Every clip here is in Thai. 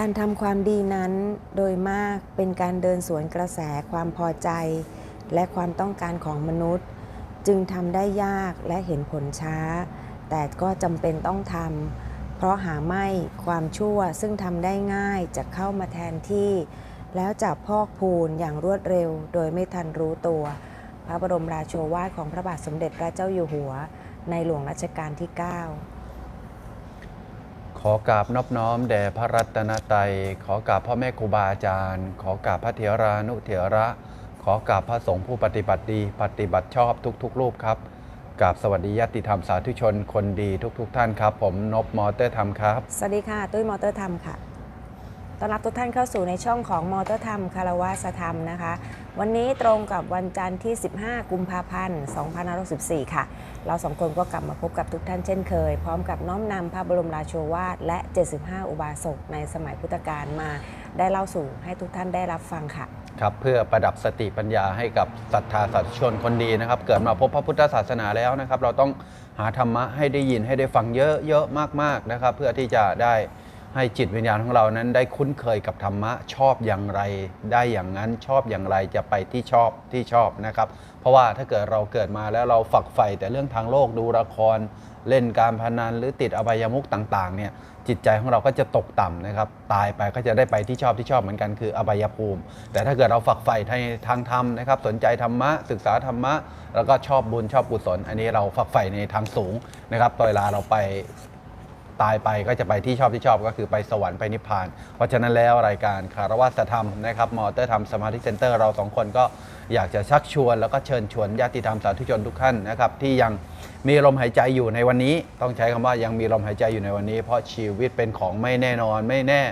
การทำความดีนั้นโดยมากเป็นการเดินสวนกระแสความพอใจ และความต้องการของมนุษย์ จึงทำได้ยากและเห็นผลช้า แต่ก็จำเป็นต้องทำเพราะหาไม่ความชั่วซึ่งทำได้ง่ายจะเข้ามาแทนที่ แล้วจะพอกพูนอย่างรวดเร็ว โดยไม่ทันรู้ตัว พระบรมราโชวาทของพระบาทสมเด็จพระเจ้าอยู่หัว ในหลวงรัชกาลที่ 9 อกราบนอบน้อมแด่พระรัตนตรัย ขอกราบพ่อแม่ครูบาอาจารย์ ขอกราบพระเถรานุเถระ ขอกราบพระสงฆ์ผู้ปฏิบัติดี ปฏิบัติชอบทุกๆ รูปครับกราบสวัสดีญาติธรรมสาธุชนคนดีทุก ๆ ท่านครับ ผมนบมอเตอร์ธรรมครับ สวัสดีค่ะ ตุ้ยมอเตอร์ธรรมค่ะ ต้อนรับทุกท่านเข้าสู่ในช่องของมอเตอร์ธรรมคารวะสธรรมนะคะ วันนี้ตรงกับวันจันทร์ที่ 15 กุมภาพันธ์2564 ค่ะ เราสองคนก็กลับมาพบกับทุกท่านเช่นเคย พร้อมกับน้อมนำพระบรมราโชวาทและ 75 อุบาสกในสมัยพุทธกาลมาได้เล่าสู่ให้ทุกท่านได้รับฟังค่ะ ครับ เพื่อประดับสติปัญญาให้กับศรัทธาสาธุชนคนดีนะครับ เกิดมาพบพระพุทธศาสนาแล้วนะครับ เราต้องหาธรรมะให้ได้ยินให้ได้ฟังเยอะๆมากๆนะครับ เพื่อที่จะได้ ให้จิตวิญญาณของเรานั้นได้คุ้นเคยกับธรรมะชอบอย่างไร ได้อย่างนั้นชอบอย่างไรจะไปที่ชอบที่ชอบนะครับ เพราะว่าถ้าเกิดเราเกิดมาแล้วเราฝักใฝ่แต่เรื่องทางโลกดูละคร เล่นการพนันหรือติดอบายมุขต่างๆเนี่ยจิตใจของเราก็จะตกต่ำนะครับ ตายไปก็จะได้ไปที่ชอบที่ชอบเหมือนกันคืออบายภูมิ แต่ถ้าเกิดเราฝักใฝ่ในทางธรรมนะครับ สนใจธรรมะ ศึกษาธรรมะ แล้วก็ชอบบุญชอบกุศล อันนี้เราฝักใฝ่ในทางสูงนะครับตอนเวลาเราไป ตายไปก็จะไปที่ชอบที่ชอบก็คือไปสวรรค์ไปนิพพาน เพราะฉะนั้นแล้วรายการคารวะธรรมนะครับมอเตอร์ธรรมสมาธิเซ็นเตอร์เราสองคนก็อยากจะชักชวน แล้วก็เชิญชวนญาติธรรมสาธุชนทุกท่านนะครับที่ยังมีลมหายใจอยู่ในวันนี้ ต้องใช้คำว่ายังมีลมหายใจอยู่ในวันนี้ เพราะชีวิตเป็นของไม่แน่นอนไม่แน่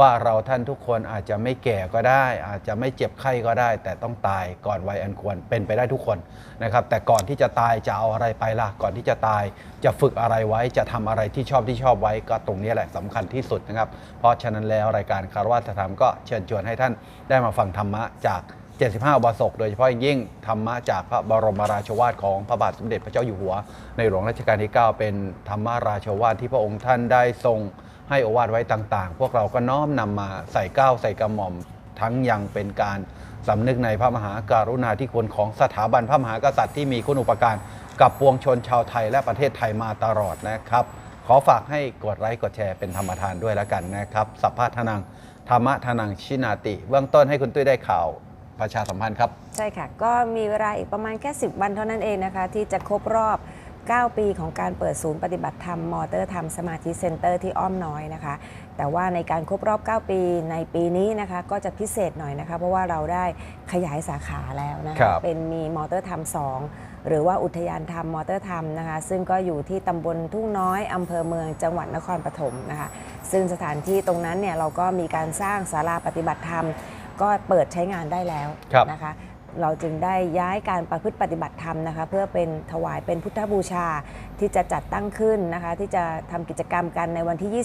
ว่าเราท่านทุกคนอาจจะไม่แก่ก็ได้ อาจจะไม่เจ็บไข้ก็ได้ แต่ต้องตายก่อนวัยอันควรเป็นไปได้ทุกคนนะครับแต่ก่อนที่จะตายจะเอาอะไรไปล่ะ ก่อนที่จะตายจะฝึกอะไรไว้จะทำอะไรที่ชอบที่ชอบไว้ก็ตรงนี้แหละสำคัญที่สุดนะครับ เพราะฉะนั้นแล้วรายการคารวะธรรมก็เชิญชวนให้ท่านได้มาฟังธรรมะจาก75อุบาสกโดยเฉพาะยิ่งธรรมะจากพระบรมราชวาทของพระบาทสมเด็จพระเจ้าอยู่หัว ในหลวงรัชกาลที่ 9 เป็นธรรมราชวาทที่พระองค์ท่านได้ทรง ให้โอวาทไว้ต่างๆ พวกเราก็น้อมนำมาใส่เก้าใส่กระหม่อมทั้งยังเป็นการสำนึกในพระมหากรุณาธิคุณของสถาบันพระมหากษัตริย์ที่มีคุณอุปการกับปวงชนชาวไทยและประเทศไทยมาตลอดนะครับ ขอฝากให้กดไลค์กดแชร์เป็นธรรมทานด้วยแล้วกันนะครับ สัพพะทนังธรรมะทนังชินาติ เบื้องต้นให้คุณตุ้ยได้ข่าวประชาสัมพันธ์ครับ ใช่ค่ะ ก็มีเวลาอีกประมาณแค่ 10 วันเท่านั้นเองนะคะ ที่จะครบรอบ 9 ปีของการเปิดศูนย์ปฏิบัติธรรมมอเตอร์ธรรมสมาธิเซ็นเตอร์ที่อ้อมน้อยนะคะ แต่ว่าในการครบรอบ 9 ปีในปีนี้นะคะก็จะพิเศษหน่อยนะคะ เพราะว่าเราได้ขยายสาขาแล้วนะครัคะบเป็นมีมอเตอร์ธรรม2 หรือว่าอุทยานธรรมมอเตอร์ธรรมนะคะ ซึ่งก็อยู่ที่ตำบลทุ่งน้อยอำเภอเมืองจังหวัดนครปฐมนะคะ ซึ่งสถานที่ตรงนั้นเนี่ยเราก็มีการสร้างศาลาปฏิบัติธรรม ก็เปิดใช้งานได้แล้วครับนะคะ เราจึงได้ย้ายการประพฤติปฏิบัติธรรมนะคะ เพื่อเป็นถวายเป็นพุทธบูชาที่จะจัดตั้งขึ้นนะคะ ที่จะทำกิจกรรมกันในวันที่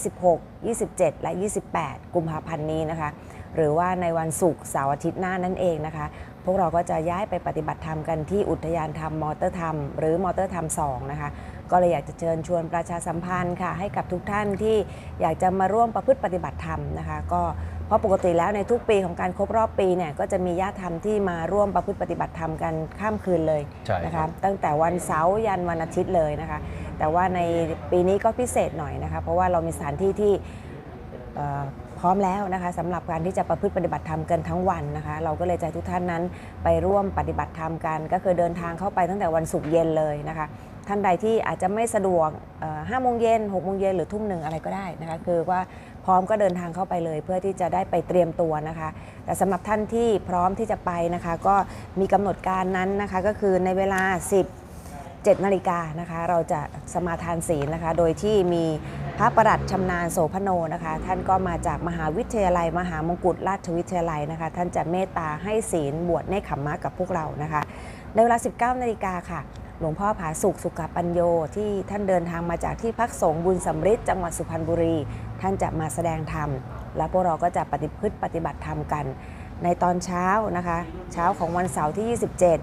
26 27 และ 28 กุมภาพันธ์นี้นะคะ หรือว่าในวันศุกร์เสาร์อาทิตย์หน้านั่นเองนะคะ พวกเราก็จะย้ายไปปฏิบัติธรรมกันที่อุทยานธรรมมอเตอร์ธรรมหรือมอเตอร์ธรรม2นะคะก็เลยอยากจะเชิญชวนประชาสัมพันธ์ค่ะให้กับทุกท่านที่อยากจะมาร่วมประพฤติปฏิบัติธรรมนะคะ ก็ เพราะปกติแล้วในทุกปีของการครบรอบปีเนี่ยก็จะมีญาติธรรมที่มาร่วมประพฤติปฏิบัติธรรมกันข้ามคืนเลยใช่นะครัคะบตั้งแต่วันเสาร์ยันวันอาทิตย์เลยนะคะ แต่ว่าในปีนี้ก็พิเศษหน่อยนะคะ เพราะว่าเรามีสถานที่ที่เอ่อพร้อมแล้วนะคะสำหรับการที่จะประพฤติปฏิบัติธรรมกันทั้งวันนะคะ เราก็เลยจะให้ทุกท่านนั้นไปร่วมปฏิบัติธรรมกัน ก็คือเดินทางเข้าไปตั้งแต่วันศุกร์เย็นเลยนะคะ ท่านใดที่อาจจะไม่สะดวกห้าโมงเย็นหกโมงเย็นหรือทุ่มหนึ่งอะไรก็ได้นะคะ คือว่า พร้อมก็เดินทางเข้าไปเลย เพื่อที่จะได้ไปเตรียมตัวนะคะ แต่สำหรับท่านที่พร้อมที่จะไปนะคะ ก็มีกำหนดการนั้นนะคะก็คือในเวลา 10 7นาฬิกานะคะเราจะสมาทานศีลนะคะ โดยที่มีพระประหลัดชำนาญโสพโนนะคะ ท่านก็มาจากมหาวิทยาลัย มหามงกุฎราชวิทยาลัยนะคะ ท่านจะเมตตาให้ศีลบวชในขมมะกับพวกเรานะคะ ในเวลา 19นาฬิกาค่ะ หลวงพ่อผาสุกสุขปัญโยที่ท่านเดินทางมาจากที่พักสงฆ์บุญสำริดจังหวัดสุพรรณบุรี ท่านจะมาแสดงธรรม และพวกเราก็จะปฏิพฤติปฏิบัติธรรมกัน ในตอนเช้านะคะ เช้าของวันเสาร์ที่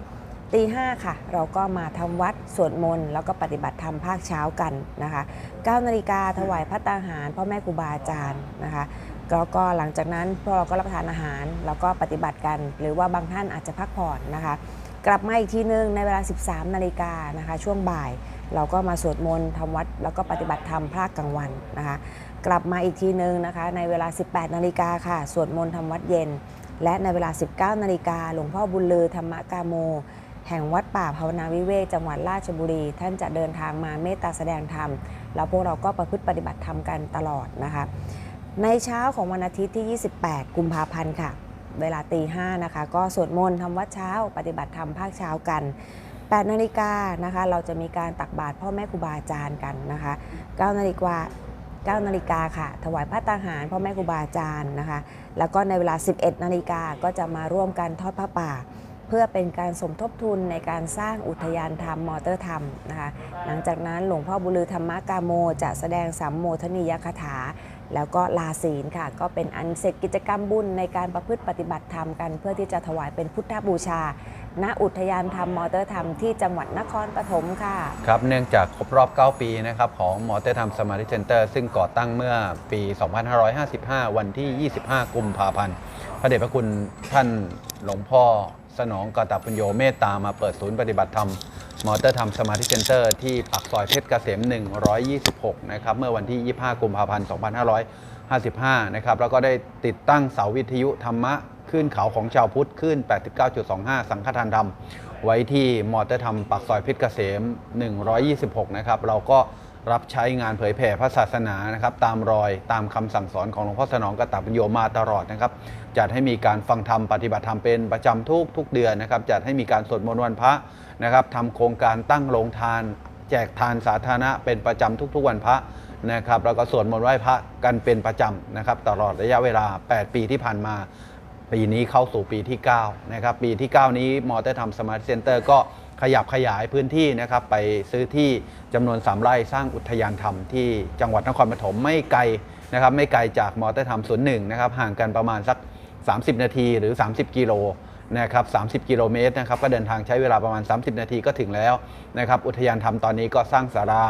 27ตีห้าค่ะ เราก็มาทำวัดสวดมนต์แล้วก็ปฏิบัติธรรมภาคเช้ากันนะคะ9นาฬิกาถวายพระตาหารพ่อแม่ครูบาอาจารย์นะคะแล้วก็หลังจากนั้นพวกเราก็รับประทานอาหาร แล้วก็ปฏิบัติกัน หรือว่าบางท่านอาจจะพักผ่อนนะคะ กลับมาอีกทีนึงในเวลา 13 นาฬิกานะคะ ช่วงบ่ายเราก็มาสวดมนต์ทำวัด แล้วก็ปฏิบัติธรรมภาคกลางวันนะคะ กลับมาอีกทีนึงนะคะ ในเวลา 18 นาฬิกาค่ะ สวดมนต์ทำวัดเย็น และในเวลา 19 นาฬิกาหลวงพ่อบุญลือธรรมกาโม แห่งวัดป่าภาวนาวิเวกจังหวัดราชบุรี ท่านจะเดินทางมาเมตตาแสดงธรรม แล้วพวกเราก็ประพฤติปฏิบัติธรรมกันตลอดนะคะ ในเช้าของวันอาทิตย์ที่ 28 กุมภาพันธ์ค่ะ เวลาตีห้านะคะ ก็สวดมนต์ทำวัดเช้า ปฏิบัติธรรมภาคเช้ากัน8นาฬิกานะคะ เราจะมีการตักบาตรพ่อแม่ครูบาอาจารย์กันนะคะ9นาฬิกา9นาฬิกาค่ะ ถวายพระตาหารพ่อแม่ครูบาอาจารย์นะคะ แล้วก็ในเวลา 11นาฬิกาก็จะมาร่วมกันทอดผ้าป่า เพื่อเป็นการสมทบทุนในการสร้างอุทยานธรรมมอเตอร์ธรรมนะคะ หลังจากนั้นหลวงพ่อบุลือธรรมกาโม จะแสดงสัมโมทนียคาถา แล้วก็ลาศีลค่ะ ก็เป็นอันเสร็จกิจกรรมบุญในการประพฤติปฏิบัติธรรมกัน เพื่อที่จะถวายเป็นพุทธบูชา ณอุทยานธรรมมอเตอร์ธรรมที่จังหวัดนครปฐมค่ะ ครับเนื่องจากครบรอบ 9 ปีนะครับของมอเตอร์ธรรมสมาธิเซ็นเตอร์ซึ่งก่อตั้งเมื่อปี 2555 วันที่ 25 กุมภาพันธ์พระเดชพระคุณท่านหลวงพ่อสนองกตปุญโยเมตตามาเปิดศูนย์ปฏิบัติธรรม มอเตอร์ธรรมสมาธิเซ็นเตอร์ที่ปากซอยเพชรเกษม 126 นะครับเมื่อวันที่ 25 กุมภาพันธ์ 2555 นะครับแล้วก็ได้ติดตั้งเสาวิทยุธรรมะขึ้นเขาของชาวพุทธขึ้น 89.25 สังฆทานธรรม ไว้ที่มอเตอร์ธรรมปากซอยเพชรเกษม 126 นะครับเราก็รับใช้งานเผยแผ่พระศาสนานะครับ ตามรอยตามคำสั่งสอนของหลวงพ่อสนองกตัปัญโยมาตลอดนะครับ จัดให้มีการฟังธรรมปฏิบัติธรรมเป็นประจำทุกทุกเดือนนะครับ จัดให้มีการสวดมนต์วันพระ นะครับทำโครงการตั้งโรงทาน แจกทานสาธารณะเป็นประจำทุกๆวันพระนะครับแล้วก็สวดมนต์ไหว้พระกันเป็นประจำนะครับตลอดระยะเวลา 8 ปีที่ผ่านมา ปีนี้เข้าสู่ปีที่9นะครับปีที่ 9 นี้มอเตอร์ทำสมาร์ทเซ็นเตอร์ก็ขยับขยายพื้นที่นะครับไปซื้อที่จำนวน 3 ไร่สร้างอุทยานธรรมที่จังหวัดนครปฐมไม่ไกลนะครับไม่ไกลจากมอเตอร์ทำศูนย์หนึ่งนะครับห่างกันประมาณสัก 30 นาทีหรือ 30 กิโล นะครับ30 กิโลเมตรนะครับก็เดินทางใช้เวลาประมาณ 30 นาทีก็ถึงแล้วนะครับอุทยานธรรมตอนนี้ก็สร้างศาลา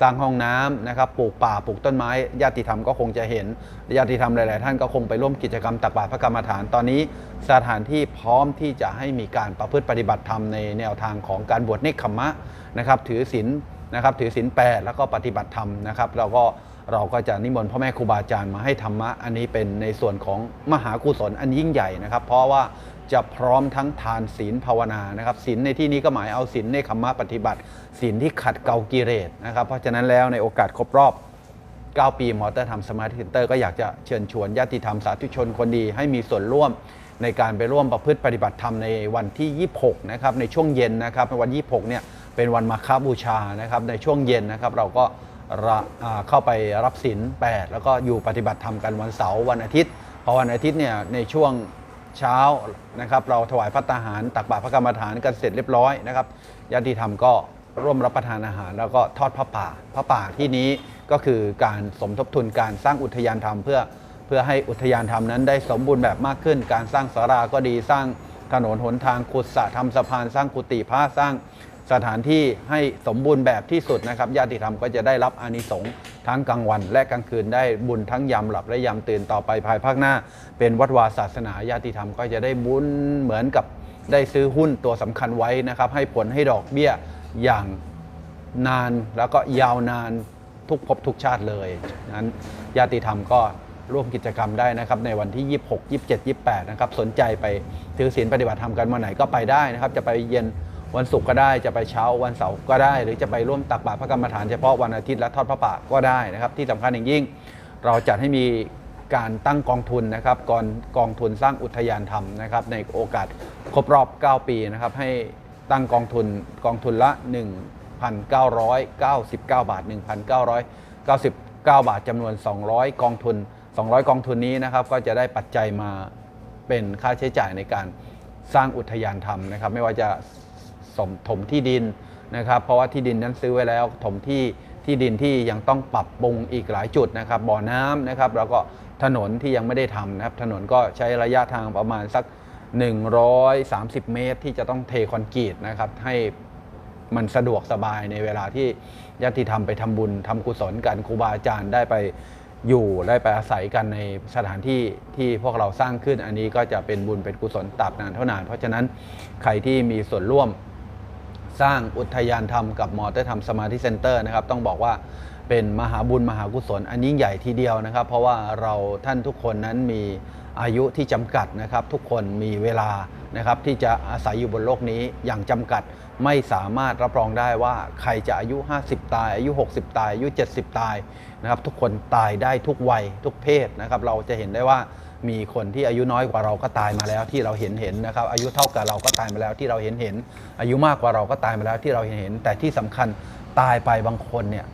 สร้างห้องน้ำนะครับปลูกป่าปลูกต้นไม้ญาติธรรมก็คงจะเห็นญาติธรรมหลาย ๆ ท่านก็คงไปร่วมกิจกรรมตักบาตรพระกรรมฐานตอนนี้สถานที่พร้อมที่จะให้มีการประพฤติปฏิบัติธรรมในแนวทางของการบวชเนคขมมะนะครับถือศีลนะครับถือศีลแปดแล้วก็ปฏิบัติธรรมนะครับเราก็เราก็จะนิมนต์พ่อแม่ครูบาอาจารย์มาให้ธรรมะ อันนี้เป็นในส่วนของมหากุศลอันยิ่งใหญ่นะครับ เพราะว่าจะพร้อมทั้งทานศีลภาวนานะครับศีลในที่นี้ก็หมายเอาศีลในคำมะปฏิบัติศีลที่ขัดเกลากิเลสนะครับ เพราะฉะนั้นแล้วในโอกาสครบรอบ 9 ปีมอเตอร์ทำสมาร์ทเซ็นเตอร์ก็อยากจะเชิญชวนญาติธรรมสาธุชนคนดีให้มีส่วนร่วมในการไปร่วมประพฤติปฏิบัติธรรมในวันที่ 26 นะครับในช่วงเย็นนะครับในวัน 26 เนี่ยเป็นวันมาฆบูชานะครับในช่วงเย็นนะครับเราก็ เข้าไปรับศีล8แล้วก็อยู่ปฏิบัติธรรมกันวันเสาร์วันอาทิตย์พอวันอาทิตย์เนี่ยในช่วงเช้านะครับเราถวายพระตาหารตักบาตรพระกรรมฐานกันเสร็จเรียบร้อยนะครับญาติธรรมก็ร่วมรับประทานอาหาร แล้วก็ทอดพระป่าพระป่าที่นี้ก็คือการสมทบทุนการสร้างอุทยานธรรมเพื่อเพื่อให้อุทยานธรรมนั้นได้สมบูรณ์แบบมากขึ้น การสร้างสาราก็ดีสร้างถนนหนทางขุดสระทำสะพานสร้างกุฏิพระสร้าง สถานที่ให้สมบูรณ์แบบที่สุดนะครับญาติธรรมก็จะได้รับอานิสงส์ทั้งกลางวัน และกลางคืนได้บุญทั้งยามหลับและยามตื่นต่อไปภายภาคหน้า เป็นวัดวาศาสนาญาติธรรมก็จะได้บุญเหมือนกับได้ซื้อหุ้นตัวสำคัญไว้นะครับ ให้ผลให้ดอกเบี้ยอย่างนานแล้วก็ยาวนานทุกภพทุกชาติเลยนั้นญาติธรรมก็ร่วมกิจกรรมได้นะครับในวันที่ 26 27 28 นะครับ สนใจไปถือศีลปฏิบัติธรรมกันวันไหนก็ไปได้นะครับ จะไปเย็น วันศุกร์ก็ได้จะไปเช้าวันเสาร์ก็ได้ หรือจะไปร่วมตักบาตรพระกรรมฐานเฉพาะวันอาทิตย์และทอดพระป่าก็ได้นะครับที่สำคัญอย่างยิ่ง เราจัดให้มีการตั้งกองทุนนะครับกองกองทุนสร้างอุทยานธรรมนะครับในโอกาสครบรอบ 9 ปีนะครับให้ตั้งกองทุนกองทุนละ 1,999 บาท 1,999 บาทจำนวน 200 กองทุน 200 กองทุนนี้นะครับก็จะได้ปัจจัยมาเป็นค่าใช้จ่ายในการสร้างอุทยานธรรมนะครับ ไม่ว่าจะ สมถมที่ดินนะครับ เพราะว่าที่ดินนั้นซื้อไว้แล้วถมที่ที่ดินที่ยังต้องปรับปรุงอีกหลายจุดนะครับบ่อน้ำนะครับแล้วก็ถนนที่ยังไม่ได้ทำนะครับ ถนนก็ใช้ระยะทางประมาณสัก 130 เมตร ที่จะต้องเทคอนกรีตนะครับให้มันสะดวกสบายในเวลาที่ญาติธรรมไปทำบุญทำกุศลกันครูบาอาจารย์ได้ไปอยู่ได้ไปอาศัยกันในสถานที่ที่พวกเราสร้างขึ้นอันนี้ก็จะเป็นบุญเป็นกุศลตราบนานเท่านาน เพราะฉะนั้นใครที่มีส่วนร่วม สร้างอุทยานธรรมกับมอเตอร์ธรรมสมาธิเซ็นเตอร์นะครับต้องบอกว่าเป็นมหาบุญมหากุศล อันยิ่งใหญ่ทีเดียวนะครับ เพราะว่าเราท่านทุกคนนั้นมีอายุที่จำกัดนะครับ ทุกคนมีเวลานะครับที่จะอาศัยอยู่บนโลกนี้อย่างจำกัดไม่สามารถรับรองได้ว่าใครจะอายุ 50 ตาย อายุ 60 ตาย อายุ 70 ตายนะครับ ทุกคนตายได้ทุกวัยทุกเพศนะครับ เราจะเห็นได้ว่า มีคนที่อายุน้อยกว่าเราก็ตายมาแล้วที่เราเห็นเห็นนะครับ อายุเท่ากับเราก็ตายมาแล้วที่เราเห็นเห็น อายุมากกว่าเราก็ตายมาแล้วที่เราเห็นเห็น แต่ที่สำคัญตายไปบางคนเนี่ย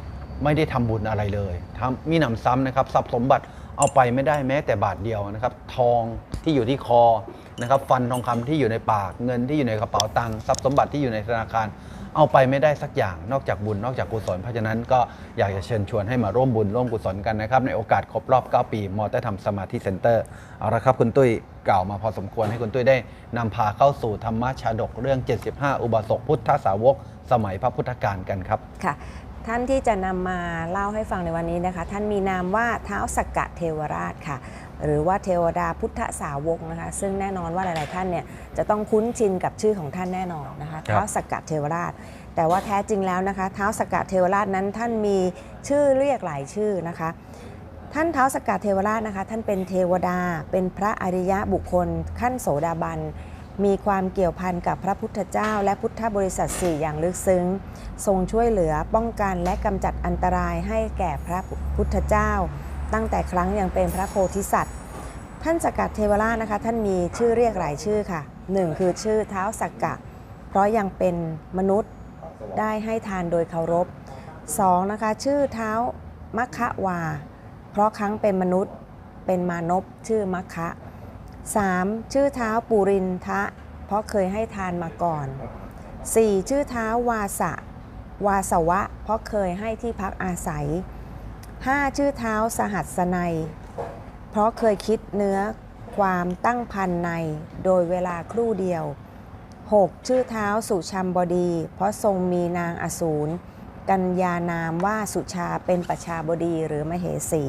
ไม่ได้ทำบุญอะไรเลยทำมีหนำซ้ำนะครับทรัพย์สมบัติเอาไปไม่ได้แม้แต่บาทเดียวนะครับ ทองที่อยู่ที่คอนะครับ ฟันทองคำที่อยู่ในปาก เงินที่อยู่ในกระเป๋าตังค์ทรัพย์สมบัติที่อยู่ในธนาคาร เอาไปไม่ได้สักอย่างนอกจากบุญนอกจากกุศลเพราะฉะนั้นก็อยากจะเชิญชวนให้มาร่วมบุญร่วมกุศลกันนะครับ ในโอกาสครบรอบ 9 ปี มอเตอร์ธรรมสมาธิเซ็นเตอร์เอาละครับคุณตุ้ยกล่าวมาพอสมควรให้คุณตุ้ยได้นำพาเข้าสู่ธรรมชาดกเรื่อง 75 อุบาสกพุทธสาวก สมัยพระพุทธกาลกันครับค่ะท่านที่จะนำมาเล่าให้ฟังในวันนี้นะคะ ท่านมีนามว่าเท้าสกกะเทวราชค่ะ หรือว่าเทวดาพุทธสาวกนะคะซึ่งแน่นอนว่าหลาย ๆ ท่านเนี่ยจะต้องคุ้นชินกับชื่อของท่านแน่นอนนะคะเท้าวสกกะเทวราช แต่ว่าแท้จริงแล้วนะคะเท้าวสกกะเทวราชนั้นท่านมีชื่อเรียกหลายชื่อนะคะ ท่านเท้าวสกกะเทวราชนะคะ ท่านเป็นเทวดา เป็นพระอริยะบุคคล ขั้นโสดาบันมีความเกี่ยวพันกับพระพุทธเจ้า และพุทธบริษัทสี่อย่างลึกซึ้ง ทรงช่วยเหลือป้องกันและกำจัดอันตรายให้แก่พระพุทธเจ้า ตั้งแต่ครั้งยังเป็นพระโพธิสัตว์ ท่านสกกัดเทวราชนะคะ ท่านมีชื่อเรียกหลายชื่อค่ะหนึ่งคือชื่อเท้าสักกะ เพราะยังเป็นมนุษย์ได้ให้ทานโดยเคารพสองนะคะชื่อเท้ามัคคะวา เพราะครั้งเป็นมนุษย์เป็นมานพชื่อมัคคะ 3. ชื่อเท้าปูรินทะ เพราะเคยให้ทานมาก่อน 4. ชื่อเท้าวาสะ วาสวะ เพราะเคยให้ที่พักอาศัย 5. ชื่อเท้าสหัสนัยเพราะเคยคิดเนื้อความตั้งพันใน โดยเวลาครู่เดียว 6. ชื่อเท้าสุชัมบดี เพราะทรงมีนางอสูรกัญญานามว่าสุชาเป็นประชาบดีหรือมเหสี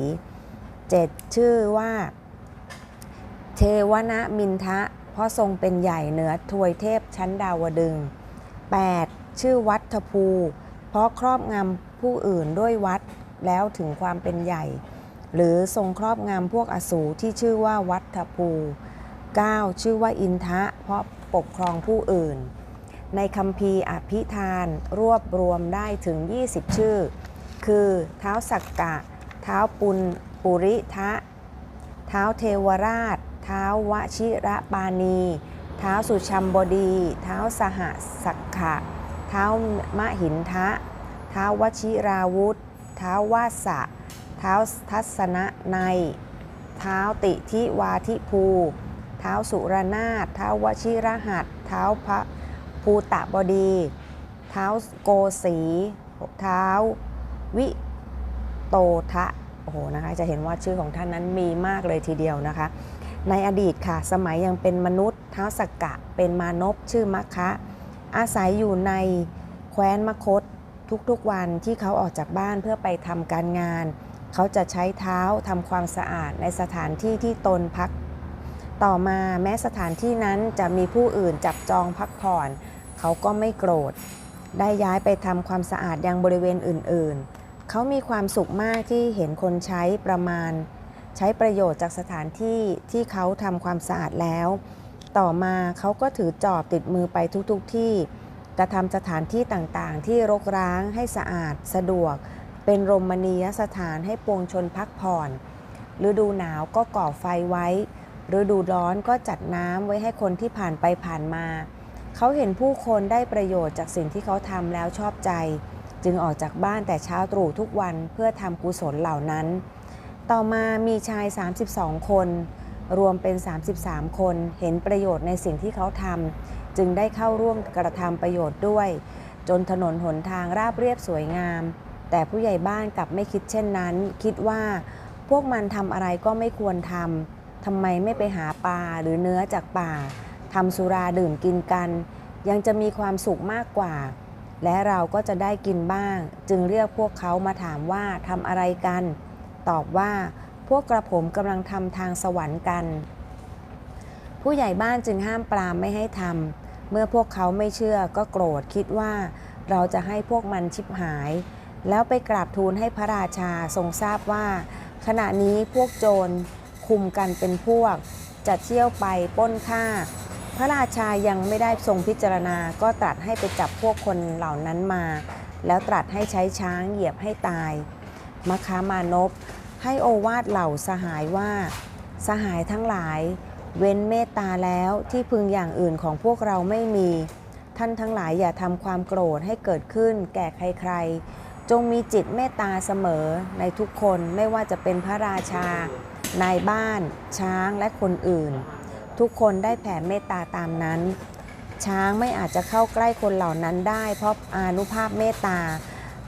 7. ชื่อว่า เทวนะมินทะ เพราะทรงเป็นใหญ่เหนือทวยเทพชั้นดาวดึง 8. ชื่อวัฒภู เพราะครอบงำผู้อื่นด้วยวัด แล้วถึงความเป็นใหญ่ หรือทรงครอบงำพวกอสูรที่ชื่อว่าวัฒภู 9. ชื่อว่าอินทะ เพราะปกครองผู้อื่น ในคำพีอภิธานรวบรวมได้ถึง 20 ชื่อ คือเท้าสักกะ เท้าปุณปุริทะ เท้าเทวราช เท้าวชิระปานี เท้าสุชัมบดี เท้าสหสักขะ เท้ามหินทะ เท้าวชิราวุธ เท้าวาสะ เท้าทัศนะในเท้าติทิวาทิภู เท้าสุรนาถเท้าวชิรหัสเท้าพระภูตะบดี เท้าโกสีเท้าวิโตทะโอ้โหนะคะจะเห็นว่าชื่อของท่านนั้นมีมากเลยทีเดียวนะคะ ในอดีตค่ะ สมัยยังเป็นมนุษย์เท้าสกกะเป็นมานพชื่อมัคคะ อาศัยอยู่ในแคว้นมคต ทุกๆวันที่เขาออกจากบ้านเพื่อไปทำการงาน เขาจะใช้เท้าทำความสะอาดในสถานที่ที่ตนพัก ต่อมาแม้สถานที่นั้นจะมีผู้อื่นจับจองพักผ่อน เขาก็ไม่โกรธ ได้ย้ายไปทำความสะอาดยังบริเวณอื่นๆ เขามีความสุขมากที่เห็นคนใช้ประมาณ ใช้ประโยชน์จากสถานที่ที่เขาทำความสะอาดแล้ว ต่อมาเขาก็ถือจอบติดมือไปทุกๆทที่ กระทำสถานที่ต่างๆ ที่รกร้างให้สะอาดสะดวก เป็นรมณียสถานให้ปวงชนพักผ่อน ฤดูหนาวก็ก่อไฟไว้ ฤดูร้อนก็จัดน้ำไว้ให้คนที่ผ่านไปผ่านมา เขาเห็นผู้คนได้ประโยชน์จากสิ่งที่เขาทำแล้วชอบใจ จึงออกจากบ้านแต่เช้าตรู่ทุกวันเพื่อทำกุศลเหล่านั้น ต่อมามีชาย 32 คน รวมเป็น 33 คน เห็นประโยชน์ในสิ่งที่เขาทำ จึงได้เข้าร่วมกระทำประโยชน์ด้วย จนถนนหนทางราบเรียบสวยงาม แต่ผู้ใหญ่บ้านกลับไม่คิดเช่นนั้น คิดว่าพวกมันทำอะไรก็ไม่ควรทำทำไมไม่ไปหาปลาหรือเนื้อจากป่าทำสุราดื่มกินกัน ยังจะมีความสุขมากกว่า และเราก็จะได้กินบ้าง จึงเรียกพวกเขามาถามว่าทำอะไรกัน ตอบว่าพวกกระผมกำลังทำทางสวรรค์กัน ผู้ใหญ่บ้านจึงห้ามปรามไม่ให้ทำ เมื่อพวกเขาไม่เชื่อก็โกรธคิดว่าเราจะให้พวกมันชิบหาย แล้วไปกราบทูลให้พระราชาทรงทราบว่า ขณะนี้พวกโจรคุมกันเป็นพวก จะเที่ยวไปป้นฆ่า พระราชายังไม่ได้ทรงพิจารณาก็ตรัสให้ไปจับพวกคนเหล่านั้นมา แล้วตรัสให้ใช้ช้างเหยียบให้ตายมคามานพให้โอวาทเหล่าสหายว่า สหายทั้งหลาย เว้นเมตตาแล้วที่พึงอย่างอื่นของพวกเราไม่มี ท่านทั้งหลายอย่าทำความโกรธให้เกิดขึ้น แก่ใครๆ จงมีจิตเมตตาเสมอในทุกคนไม่ว่าจะเป็นพระราชา นายบ้าน ช้างและคนอื่น ทุกคนได้แผ่เมตตาตามนั้น ช้างไม่อาจจะเข้าใกล้คนเหล่านั้นได้ เพราะอานุภาพเมตตา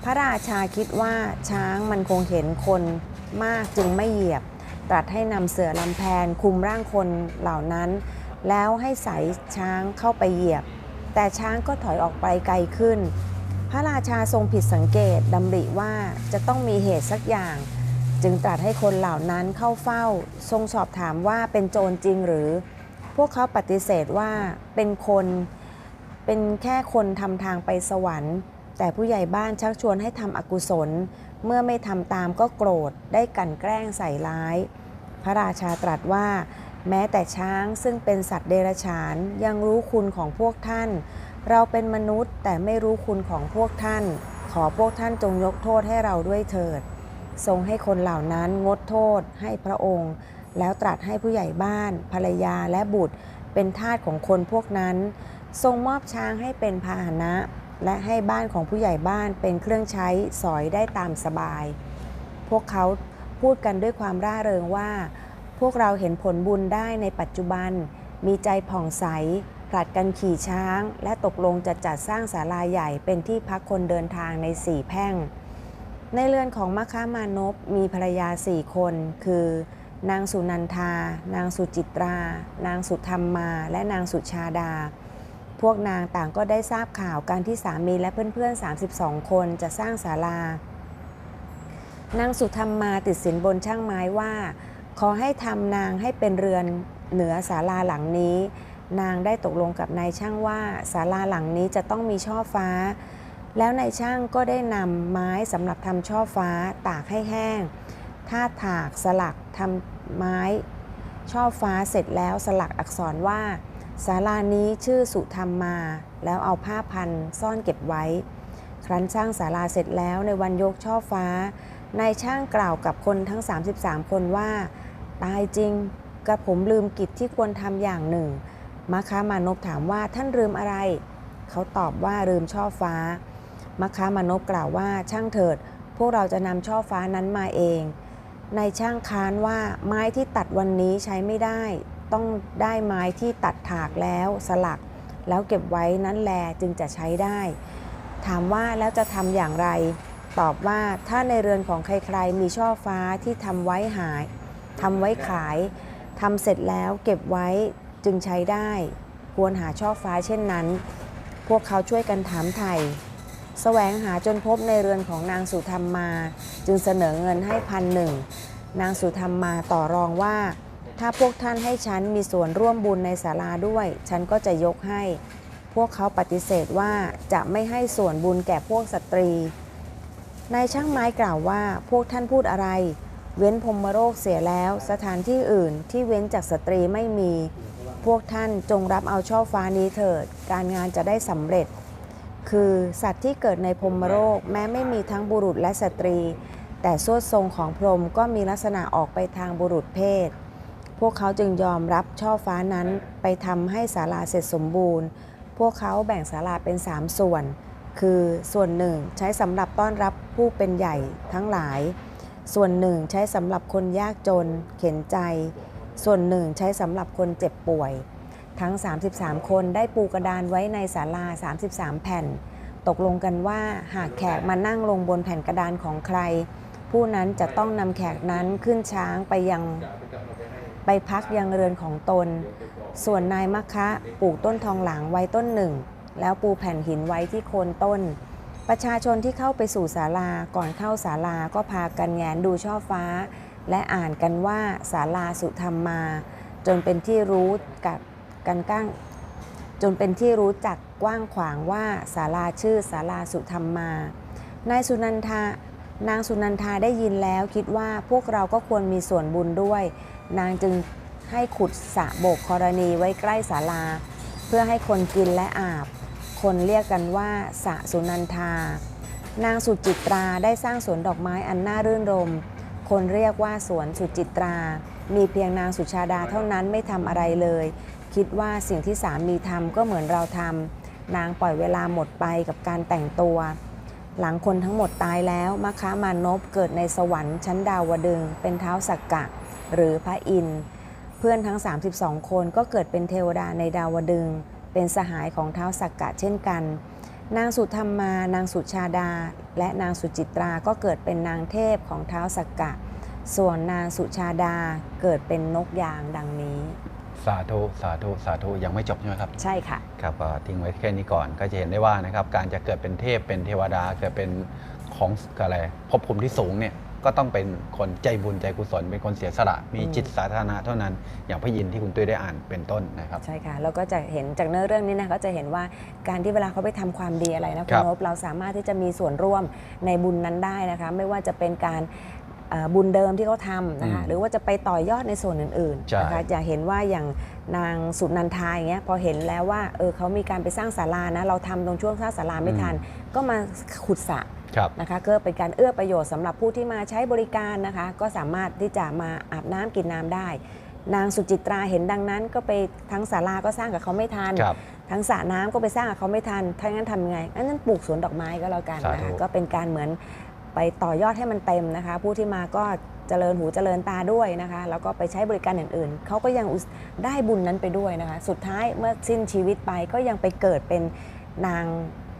พระราชาคิดว่าช้างมันคงเห็นคนมากจึงไม่เหยียบ ตรัสให้นำเสือลำแพนคุมร่างคนเหล่านั้น แล้วให้ใส่ช้างเข้าไปเหยียบ แต่ช้างก็ถอยออกไปไกลขึ้น พระราชาทรงผิดสังเกตดำริว่าจะต้องมีเหตุสักอย่าง จึงตรัสให้คนเหล่านั้นเข้าเฝ้า ทรงสอบถามว่าเป็นโจรจริงหรือ พวกเขาปฏิเสธว่าเป็นคนเป็นแค่คนทำทางไปสวรรค์ แต่ผู้ใหญ่บ้านชักชวนให้ทำอกุศล เมื่อไม่ทำตามก็โกรธได้กันแกล้งใส่ร้าย พระราชาตรัสว่า แม้แต่ช้างซึ่งเป็นสัตว์เดรัจฉานยังรู้คุณของพวกท่าน เราเป็นมนุษย์แต่ไม่รู้คุณของพวกท่าน ขอพวกท่านจงยกโทษให้เราด้วยเถิด ทรงให้คนเหล่านั้นงดโทษให้พระองค์ แล้วตรัสให้ผู้ใหญ่บ้าน ภรรยาและบุตร เป็นทาสของคนพวกนั้น ทรงมอบช้างให้เป็นพาหนะ และให้บ้านของผู้ใหญ่บ้านเป็นเครื่องใช้สอยได้ตามสบาย พวกเขา พูดกันด้วยความร่าเริงว่า พวกเราเห็นผลบุญได้ในปัจจุบัน มีใจผ่องใสผลัดกันขี่ช้าง และตกลงจะจัดสร้างศาลาใหญ่เป็นที่พักคนเดินทางในสี่แพ่ง ในเรือนของมคามานพมีภรรยาสี่คน คือ นางสุนันทา นางสุจิตรา นางสุธรรมมา และนางสุชาดา พวกนางต่างก็ได้ทราบข่าวการที่สามีและเพื่อนๆ 32 คนจะสร้างศาลา นางสุธรรมมาติดสินบนช่างไม้ว่า ขอให้ทำนางให้เป็นเรือนเหนือศาลาหลังนี้ นางได้ตกลงกับนายช่างว่าศาลาหลังนี้จะต้องมีช่อฟ้า แล้วนายช่างก็ได้นำไม้สำหรับทำช่อฟ้าตากให้แห้งท่าถากสลักทำไม้ ช่อฟ้าเสร็จแล้วสลักอักษรว่าศาลานี้ชื่อสุธรรมมา แล้วเอาผ้าพันซ่อนเก็บไว้ ครั้นสร้างศาลาเสร็จแล้วในวันยกช่อฟ้า นายช่างกล่าวกับคนทั้ง 33 คนว่า ตายจริงกระผมลืมกิจที่ควรทำอย่างหนึ่งมาคามานพถามว่าท่านลืมอะไร เขาตอบว่าลืมช่อฟ้ามัคคามานพกล่าวว่าช่างเถิด พวกเราจะนำช่อฟ้านั้นมาเองนายช่างค้านว่าไม้ที่ตัดวันนี้ใช้ไม่ได้ ต้องได้ไม้ที่ตัดถากแล้วสลัก แล้วเก็บไว้นั้นแลจึงจะใช้ได้ ถามว่าแล้วจะทำอย่างไร ตอบว่าถ้าในเรือนของใครๆ มีช่อฟ้าที่ทำไว้หายทำไว้ขายทำเสร็จแล้วเก็บไว้จึงใช้ได้ ควรหาช่อฟ้าเช่นนั้น พวกเขาช่วยกันถามไถ่แสวงหาจนพบในเรือนของนางสุธรรมมา จึงเสนอเงินให้พันหนึ่งนางสุธรรมมาต่อรองว่า ถ้าพวกท่านให้ฉันมีส่วนร่วมบุญในศาลาด้วย ฉันก็จะยกให้ พวกเขาปฏิเสธว่าจะไม่ให้ส่วนบุญแก่พวกสตรี นายช่างไม้กล่าวว่าพวกท่านพูดอะไร เว้นพรมโรคเสียแล้ว สถานที่อื่นที่เว้นจากสตรีไม่มี พวกท่านจงรับเอาช่อฟ้านี้เถิด การงานจะได้สำเร็จ คือสัตว์ที่เกิดในพรมโรคแม้ไม่มีทั้งบุรุษและสตรี แต่สวดทรงของพรหมก็มีลักษณะออกไปทางบุรุษเพศ พวกเขาจึงยอมรับช่อฟ้านั้นไปทำให้ศาลาเสร็จสมบูรณ์ พวกเขาแบ่งศาลาเป็น3ส่วน คือส่วนหนึ่งใช้สำหรับต้อนรับผู้เป็นใหญ่ทั้งหลาย ส่วนหนึ่งใช้สำหรับคนยากจนเข็นใจ ส่วนหนึ่งใช้สำหรับคนเจ็บป่วย ทั้ง 33 คนได้ปูกระดานไว้ในศาลา 33 แผ่น ตกลงกันว่าหากแขกมานั่งลงบนแผ่นกระดานของใคร ผู้นั้นจะต้องนำแขกนั้นขึ้นช้างไปยังไปพักยังเรือนของตน ส่วนนายมัคคะปลูกต้นทองหลางไว้ต้นหนึ่ง แล้วปูแผ่นหินไว้ที่โคนต้น ประชาชนที่เข้าไปสู่ศาลาก่อนเข้าศาลาก็พากันแงนดูช่อฟ้า และอ่านกันว่าศาลาสุธรรมมา จนเป็นที่รู้กับกันก้างจนเป็นที่รู้จักกว้างขวางว่าศาลาชื่อศาลาสุธรรมมา นายสุนันทานางสุนันทาได้ยินแล้วคิดว่าพวกเราก็ควรมีส่วนบุญด้วย นางจึงให้ขุดสระโบกกรณีไว้ใกล้ศาลา เพื่อให้คนกินและอาบ คนเรียกกันว่าสะสุนันทา นางสุจิตราได้สร้างสวนดอกไม้อันน่ารื่นรม คนเรียกว่าสวนสุจิตรา มีเพียงนางสุชาดาเท่านั้นไม่ทำอะไรเลย คิดว่าสิ่งที่สามีทำก็เหมือนเราทำนางปล่อยเวลาหมดไปกับการแต่งตัว หลังคนทั้งหมดตายแล้วมคะมานพเกิดในสวรรค์ชั้นดาวดึง เป็นเท้าสักกะ หรือพระอินทร์เพื่อนทั้ง 32 คนก็เกิดเป็นเทวดาในดาวดึง เป็นสหายของเท้าสักกะเช่นกัน นางสุธรรมา นางสุชาดา และนางสุจิตราก็เกิดเป็นนางเทพของเท้าสักกะ ส่วนนางสุชาดาเกิดเป็นนกยางดังนี้ สาธุ สาธุ สาธุ ยังไม่จบใช่ไหมครับ ใช่ค่ะ ครับก็ทิ้งไว้แค่นี้ก่อนก็จะเห็นได้ว่านะครับการจะเกิดเป็นเทพเป็นเทวดาเกิดเป็นของอะไรภพภูมิที่สูงเนี่ย ก็ต้องเป็นคนใจบุญใจกุศล เป็นคนเสียสละมีอืมจิตสาธารณะเท่านั้น อย่างพระยินทร์ที่คุณตุ้ยได้อ่านเป็นต้นนะครับใช่ค่ะแล้วก็จะเห็นจากเนื้อเรื่องนี้นะก็จะเห็นว่าการที่เวลาเขาไปทำความดีอะไรนะคุครัณบนพเราสามารถที่จะมีส่วนร่วมในบุญนั้นได้นะคะไม่ว่าจะเป็นการเอ่อบุญเดิมที่เขาทำนะคะอืมหรือว่าจะไปต่อยอดในส่วนอื่นใช่ๆนะคะจะเห็นว่าอย่าง นางสุนันทาอย่างเงี้ยพอเห็นแล้วว่าเออเขามีการไปสร้างศาลานะเราทำตรงช่วงสร้างศาลาไม่ทัน ก็มาขุดสระครับนะคะก็เป็นการเอื้อประโยชน์สำหรับผู้ที่มาใช้บริการนะคะ ก็สามารถที่จะมาอาบน้ำกินน้ำได้ นางสุจิตราเห็นดังนั้น ก็ไปทั้งศาลาก็สร้างกับเขาไม่ทันครับทั้งสระน้ำก็ไปสร้างกับเขาไม่ทันถ้างั้นทำยังไงอันนั้นปลูกสวนดอกไม้ก็แล้วกันนะสาคะธุก็เป็นการเหมือนไปต่อยอดให้มันเต็มนะคะ ผู้ที่มาก็ เจริญหูเจริญตาด้วยนะคะแล้วก็ไปใช้บริการอื่นๆเขาก็ยังอุสได้บุญนั้นไปด้วยนะคะ สุดท้ายเมื่อสิ้นชีวิตไปก็ยังไปเกิดเป็นนาง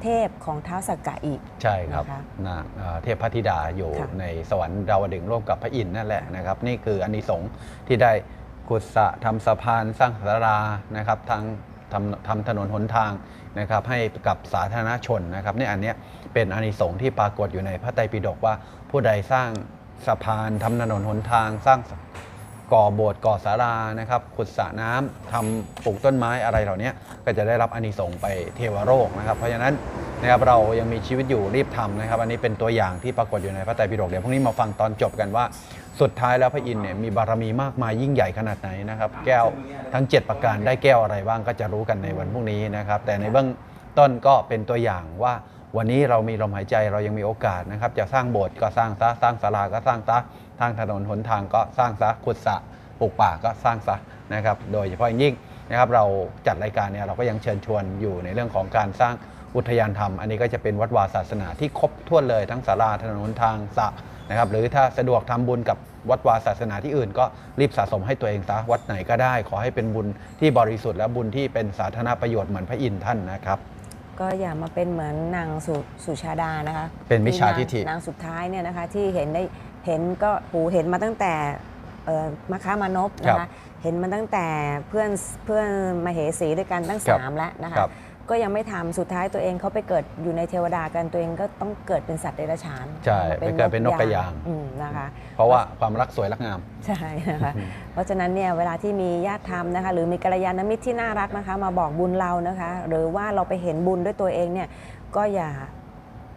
เทพของท้าวสักกะอีก ใช่ครับนะคะนางเอ่อเทพพระธิดาอยู่ค่ะในสวรรค์ดาวดึงส์ร่วมกับพระอินทร์นั่นแหละนะครับ นี่คืออานิสงส์ที่ได้ขุดสระทำสะพานสร้างศาลานะครับทั้งทำทำถนนหนทางนะครับให้กับสาธารณชนนะครับนี่อันเนี้ยเป็นอานิสงส์ที่ปรากฏอยู่ในพระไตรปิฎกว่าผู้ใดสร้าง สะพานทำถนนหนทางสร้างก่อโบสถ์ก่อศาลานะครับขุดสระน้ำทำปลูกต้นไม้อะไรเหล่านี้ก็จะได้รับอานิสงส์ไปเทวโลกนะครับ เพราะฉะนั้นนะครับเรายังมีชีวิตอยู่รีบทำนะครับ อันนี้เป็นตัวอย่างที่ปรากฏอยู่ในพระไตรปิฎกเดี๋ยวพรุ่งนี้มาฟังตอนจบกันว่า สุดท้ายแล้วพระอินทร์เนี่ยมีบารมีมากมายยิ่งใหญ่ขนาดไหนนะครับแก้วทั้ง 7 ประการได้แก้วอะไรบ้างก็จะรู้กันในวันพรุ่งนี้นะครับแต่ในเบื้องต้นก็เป็นตัวอย่างว่า วันนี้เรามีลมหายใจเรายังมีโอกาสนะครับจะสร้างโบสถ์ก็สร้างซะสร้างศาลาก็สร้างซะทางถนนหนทางก็สร้างซะขุดสะปลูกป่าก็สร้างซะนะครับโดยเฉพาะยิ่งนะครับเราจัดรายการเนี่ยเราก็ยังเชิญชวนอยู่ในเรื่องของการสร้างอุทยานธรรม อันนี้ก็จะเป็นวัดวาศาสนาที่ครบถ้วนเลยทั้งศาลาถนนทางสะนะครับหรือถ้าสะดวกทำบุญกับวัดวาศาสนาที่อื่น ก็รีบสะสมให้ตัวเองซะวัดไหนก็ได้ ขอให้เป็นบุญที่บริสุทธิ์และบุญที่เป็นสาธารณประโยชน์เหมือนพระอินทร์ท่านนะครับ ก็อย่ามาเป็นเหมือนนางสุสุชาดานะคะเป็นมิจฉาทิฏฐินางนางสุดท้ายเนี่ยนะคะที่เห็นได้เห็นก็หูเห็นมาตั้งแต่เอ่อมาค้ามานพนะครัคะบ เห็นมาตั้งแต่เพื่อนเพื่อนมาเหสีด้วยกันตั้งครับสามแล้วนะคะ ครับ ก็ยังไม่ทำสุดท้ายตัวเองเขาไปเกิดอยู่ในเทวดากันตัวเองก็ต้องเกิดเป็นสัตว์เดรัจฉานใช่มาไปเกิดเป็นนกกระยางอืมนะคะเพราะว่าความรักสวยรักงามใช่นะคะเพราะฉะนั้นเนี่ยเวลาที่มีญาติธรรมนะคะหรือมีกัลยาณมิตรที่น่ารักนะคะ มาบอกบุญเรานะคะ หรือว่าเราไปเห็นบุญด้วยตัวเองเนี่ยก็อย่า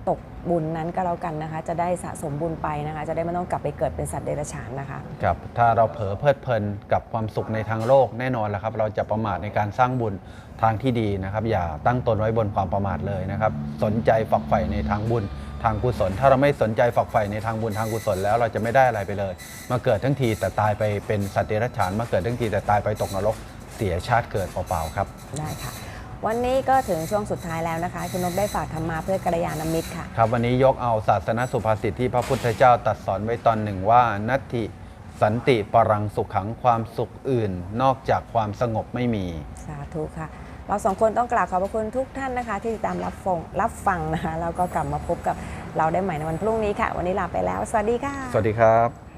ตกบุญนั้นก็แล้วกันนะคะ จะได้สะสมบุญไปนะคะ จะได้ไม่ต้องกลับไปเกิดเป็นสัตว์เดรัจฉานนะคะ ครับถ้าเราเผลอเพลิดเพลินกับความสุขในทางโลกแน่นอนแหละครับ เราจะประมาทในการสร้างบุญทางที่ดีนะครับ อย่าตั้งตนไว้บนความประมาทเลยนะครับ สนใจฝักใฝ่ในทางบุญ ทางกุศล ถ้าเราไม่สนใจฝักใฝ่ในทางบุญทางกุศลแล้วเราจะไม่ได้อะไรไปเลย มาเกิดทั้งทีแต่ตายไปเป็นสัตว์เดรัจฉาน มาเกิดทั้งทีแต่ตายไปตกนรกเสียชาติเกิดเปล่าๆครับ ได้ค่ะ วันนี้ก็ถึงช่วงสุดท้ายแล้วนะคะ คุณนพได้ฝากธรรมาเพื่อกัลยาณมิตรค่ะ ครับ วันนี้ยกเอาศาสนสุภาษิตที่พระพุทธเจ้าตรัสสอนไว้ตอนหนึ่งว่านัตติสันติปรังสุขขังความสุขอื่น นอกจากความสงบไม่มี สาธุค่ะ เราสองคนต้องกราบขอบพระคุณทุกท่านนะคะ ที่ติดตามรับฟังรับฟังนะคะแล้วก็กลับมาพบกับเราได้ใหม่ในวันพรุ่งนี้ค่ะ วันนี้ลาไปแล้ว สวัสดีค่ะ สวัสดีครับ